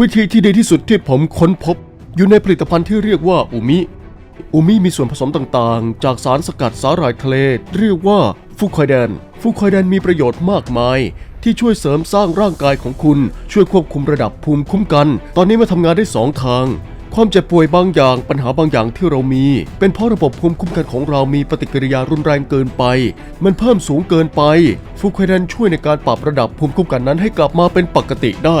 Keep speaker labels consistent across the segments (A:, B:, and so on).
A: วิธีที่ดีที่สุดที่ผมค้นพบ อยู่ในผลิตภัณฑ์ที่เรียกว่าอุมิอุมิมีส่วนผสมต่างๆ จากสารสกัดสาหร่ายทะเล เรียกว่าฟูคอยแดน ฟูคอยแดนมีประโยชน์มากมาย ที่ช่วยเสริมสร้างร่างกายของคุณ ช่วยควบคุมระดับภูมิคุ้มกัน ตอนนี้มาทำงานได้สองทาง ความเจ็บป่วยบางอย่างปัญหาบางอย่างที่เรามี เป็นเพราะระบบภูมิคุ้มกันของเรามีปฏิกิริยารุนแรงเกินไป มันเพิ่มสูงเกินไป ฟูคอยแดนช่วยในการปรับระดับภูมิคุ้มกันนั้นให้กลับมาเป็นปกติได้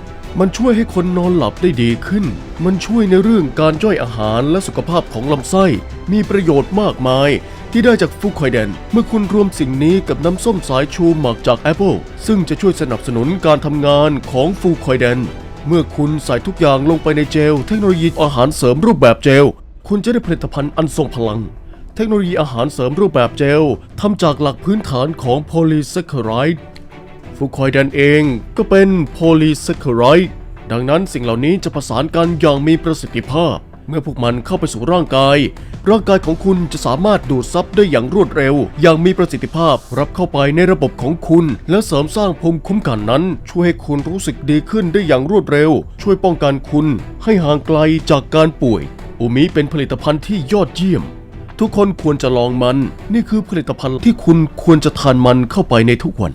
A: มันช่วยให้คนนอนหลับได้ดีขึ้น มันช่วยในเรื่องการย่อยอาหารและสุขภาพของลำไส้ มีประโยชน์มากมาย ที่ได้จากฟูคอยแดน เมื่อคุณรวมสิ่งนี้กับน้ำส้มสายชูหมักจากแอปเปิลซึ่งจะช่วยสนับสนุนการทำงานของฟูคอยแดน เมื่อคุณใส่ทุกอย่างลงไปในเจล เทคโนโลยีอาหารเสริมรูปแบบเจล คุณจะได้ผลิตภัณฑ์อันทรงพลัง เทคโนโลยีอาหารเสริมรูปแบบเจลทำจากหลักพื้นฐานของโพลีแซคคาไรด์ ฟูคอยแดนเองก็เป็นโพลีแซคคาไรด์ดังนั้นสิ่งเหล่านี้จะประสานกันอย่างมีประสิทธิภาพ เมื่อพวกมันเข้าไปสู่ร่างกาย ร่างกายของคุณจะสามารถดูดซับได้อย่างรวดเร็ว อย่างมีประสิทธิภาพรับเข้าไปในระบบของคุณ และเสริมสร้างภูมิคุ้มกันนั้น ช่วยให้คุณรู้สึกดีขึ้นได้อย่างรวดเร็ว ช่วยป้องกันคุณ ให้ห่างไกลจากการป่วยอุมิเป็นผลิตภัณฑ์ที่ยอดเยี่ยม ทุกคนควรจะลองมัน นี่คือผลิตภัณฑ์ที่คุณควรจะทานมันเข้าไปในทุกวัน